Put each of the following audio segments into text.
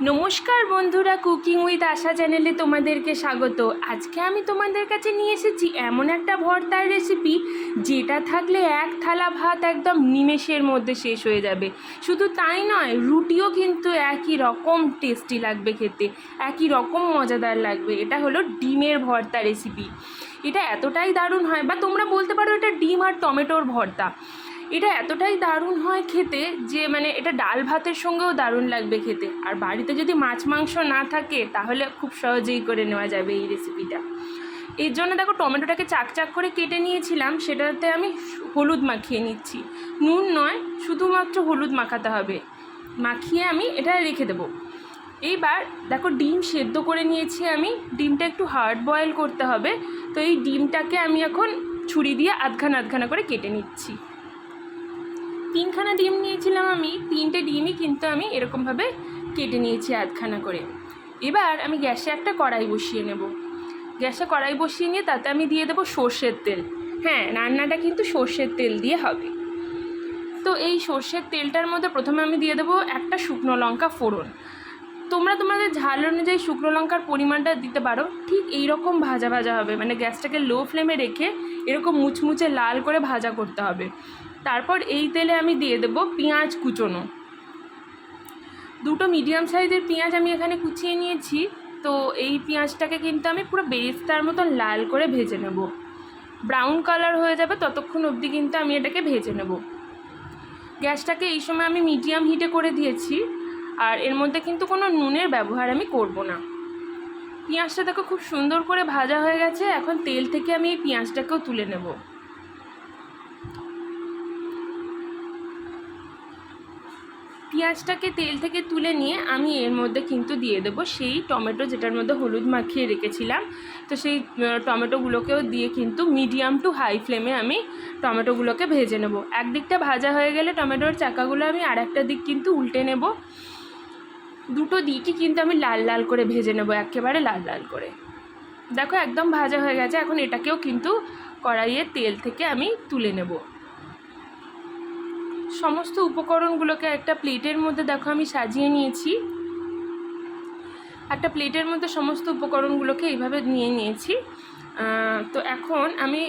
নমস্কার বন্ধুরা cooking with আশা চ্যানেলে তোমাদেরকে স্বাগত। আজকে আমি তোমাদের কাছে নিয়ে এসেছি এমন একটা ভর্তার রেসিপি যেটা থাকলে এক থালা ভাত একদম নিমেষের মধ্যে শেষ হয়ে যাবে। শুধু তাই নয়, রুটিও কিন্তু একই রকম টেস্টি লাগবে খেতে, একই রকম মজাদার লাগবে। এটা হলো ডিমের ভর্তা রেসিপি এটা এতটাই দারুণ হয়, বা তোমরা বলতে পারো এটা ডিম আর টমেটোর ভর্তা। এটা এতটাই দারুণ হয় খেতে যে মানে এটা ডাল ভাতের সঙ্গেও দারুণ লাগবে খেতে। আর বাড়িতে যদি মাছ মাংস না থাকে, তাহলে খুব সহজেই করে নেওয়া যাবে এই রেসিপিটা এর জন্য দেখো টমেটোটাকে চাক চাক করে কেটে নিয়েছিলাম, সেটাতে আমি হলুদ মাখিয়ে নিচ্ছি। নুন নয়, শুধুমাত্র হলুদ মাখাতে হবে। মাখিয়ে আমি এটা রেখে দেবো। এইবার দেখো ডিম সেদ্ধ করে নিয়েছি আমি, ডিমটা একটু হার্ড বয়েল করতে হবে। তো এই ডিমটাকে আমি এখন ছুরি দিয়ে আধখানা আধখানা করে কেটে নিচ্ছি। তিনখানা ডিম নিয়েছিলাম আমি, তিনটে ডিমই কিন্তু আমি এরকমভাবে কেটে নিয়েছি আধখানা করে। এবার আমি গ্যাসে একটা কড়াই বসিয়ে নেব। গ্যাসে কড়াই বসিয়ে নিয়ে তাতে আমি দিয়ে দেবো সর্ষের তেল। হ্যাঁ রান্নাটা কিন্তু সর্ষের তেল দিয়ে হবে। তো এই সর্ষের তেলটার মধ্যে প্রথমে আমি দিয়ে দেবো একটা শুকনো লঙ্কা ফোড়ন। তোমরা তোমাদের ঝাল অনুযায়ী শুকনো লঙ্কার পরিমাণটা দিতে পারো। ঠিক এই রকম ভাজা ভাজা হবে। মানে গ্যাসটাকে লো ফ্লেমে রেখে এরকম মুচমুচে লাল করে ভাজা করতে হবে। তারপর এই তেলে আমি দিয়ে দেবো পেঁয়াজ কুচোনো। দুটো মিডিয়াম সাইজের পেঁয়াজ আমি এখানে কুচিয়ে নিয়েছি। তো এই পেঁয়াজটাকে কিন্তু আমি পুরো বেরেস্তার মতন লাল করে ভেজে নেব। ব্রাউন কালার হয়ে যাবে ততক্ষণ অবধি কিন্তু আমি এটাকে ভেজে নেব। গ্যাসটাকে এই সময় আমি মিডিয়াম হিটে করে দিয়েছি। আর এর মধ্যে কিন্তু কোনো নুনের ব্যবহার আমি করব না। পেঁয়াজটা দেখো খুব সুন্দর করে ভাজা হয়ে গেছে, এখন তেল থেকে আমি এই পেঁয়াজটাকেও তুলে নেব। পেঁয়াজটাকে তেল থেকে তুলে নিয়ে আমি এর মধ্যে কিন্তু দিয়ে দেবো সেই টমেটো যেটার মধ্যে হলুদ মাখিয়ে রেখেছিলাম। তো সেই টমেটোগুলোকেও দিয়ে কিন্তু মিডিয়াম টু হাই ফ্লেমে আমি টমেটোগুলোকে ভেজে নেব। একদিকটা ভাজা হয়ে গেলে টমেটোর চাকাগুলো আমি আর একটা দিক কিন্তু উল্টে নেব। দুটো দিকই কিন্তু আমি লাল লাল করে ভেজে নেব, একেবারে লাল লাল করে। দেখো একদম ভাজা হয়ে গেছে, এখন এটাকেও কিন্তু কড়াইয়ের তেল থেকে আমি তুলে নেব। সমস্ত উপকরণগুলোকে একটা প্লেটের মধ্যে দেখো আমি সাজিয়ে নিয়েছি। একটা প্লেটের মধ্যে সমস্ত উপকরণগুলোকে এইভাবে নিয়ে নিয়েছি। তো এখন আমি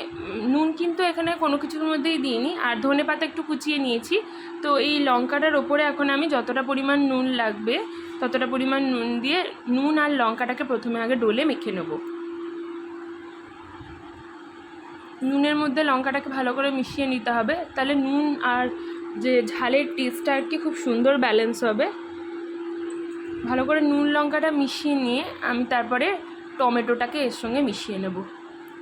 নুন কিন্তু এখানে কোনো কিছুর মধ্যেই দিইনি। আর ধনে পাতা একটু কুচিয়ে নিয়েছি। তো এই লঙ্কাটার ওপরে এখন আমি যতটা পরিমাণ নুন লাগবে, ততটা পরিমাণ নুন দিয়ে নুন আর লঙ্কাটাকে প্রথমে আগে ডলে মেখে নেব। নুনের মধ্যে লঙ্কাটাকে ভালো করে মিশিয়ে নিতে হবে। তাহলে নুন আর যে ঝালের টেস্টটা আর কি খুব সুন্দর ব্যালেন্স হবে। ভালো করে নুন লঙ্কাটা মিশিয়ে নিয়ে আমি তারপরে টমেটোটাকে এর সঙ্গে মিশিয়ে নেব।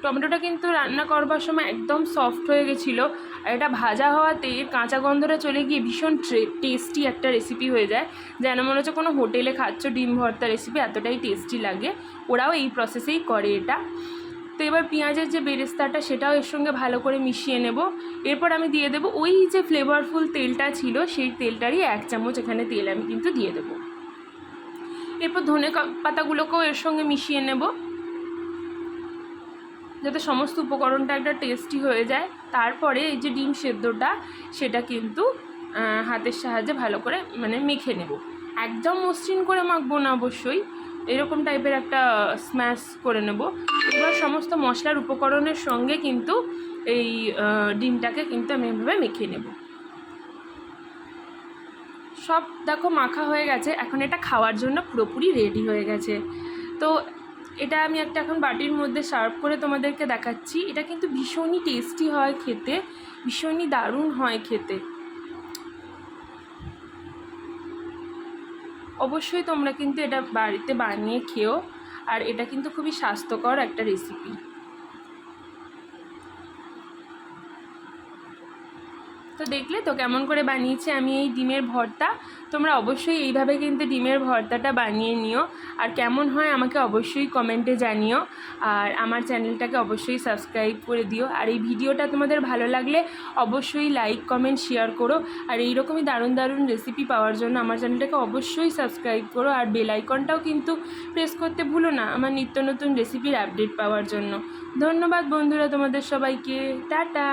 টমেটোটা কিন্তু রান্না করবার সময় একদম সফট হয়ে গেছিল। আর এটা ভাজা হওয়াতে কাঁচা গন্ধটা চলে গিয়ে ভীষণ টেস্টি একটা রেসিপি হয়ে যায়। যেন মনে হচ্ছে কোনো হোটেলে খাচ্ছ, ডিম ভর্তা রেসিপি এতটাই টেস্টি লাগে। ওরাও এই প্রসেসেই করে এটা। তো এবার পেঁয়াজের যে বেরেস্তাটা, সেটাও এর সঙ্গে ভালো করে মিশিয়ে নেব। এরপর আমি দিয়ে দেবো ওই যে ফ্লেভারফুল তেলটা ছিল, সেই তেলটারই এক চামচ এখানে তেল আমি কিন্তু দিয়ে দেবো। এরপর ধনে পাতাগুলোকেও এর সঙ্গে মিশিয়ে নেব। যাতে সমস্ত উপকরণটা একটা টেস্টি হয়ে যায়। তারপরে এই যে ডিম সেদ্ধটা, সেটা কিন্তু হাতের সাহায্যে ভালো করে মানে মেখে নেব। একদম মসৃণ করে মাখবো না অবশ্যই। এরকম টাইপের একটা স্ম্যাশ করে নেব। এবার সমস্ত মশলার উপকরণের সঙ্গে কিন্তু এই ডিমটাকে কিন্তু আমি এভাবে মেখে নেব। সব দেখো মাখা হয়ে গেছে। এখন এটা খাওয়ার জন্য পুরোপুরি রেডি হয়ে গেছে। তো এটা আমি একটা এখন বাটির মধ্যে সার্ভ করে তোমাদেরকে দেখাচ্ছি। এটা কিন্তু ভীষণই টেস্টি হয় খেতে, ভীষণই দারুণ হয় খেতে। অবশ্যই তোমরা কিন্তু এটা বাড়িতে বানিয়ে খেও, আর এটা কিন্তু খুবই স্বাস্থ্যকর একটা রেসিপি তো দেখলে তো কেমন করে বানিয়েছি আমি এই ডিমের ভর্তা। তোমরা অবশ্যই এইভাবে কিন্তু ডিমের ভর্তাটা বানিয়ে নিও। আর কেমন হয় আমাকে অবশ্যই কমেন্টে জানিও। আর আমার চ্যানেলটাকে অবশ্যই সাবস্ক্রাইব করে দিও। আর এই ভিডিওটা তোমাদের ভালো লাগলে অবশ্যই লাইক, কমেন্ট, শেয়ার করো। আর এইরকমই দারুণ দারুণ রেসিপি পাওয়ার জন্য আমার চ্যানেলটাকে অবশ্যই সাবস্ক্রাইব করো। আর বেল আইকনটাও কিন্তু প্রেস করতে ভুলো না আমার নিত্য নতুন রেসিপির আপডেট পাওয়ার জন্য। ধন্যবাদ বন্ধুরা তোমাদের সবাইকে। টাটা!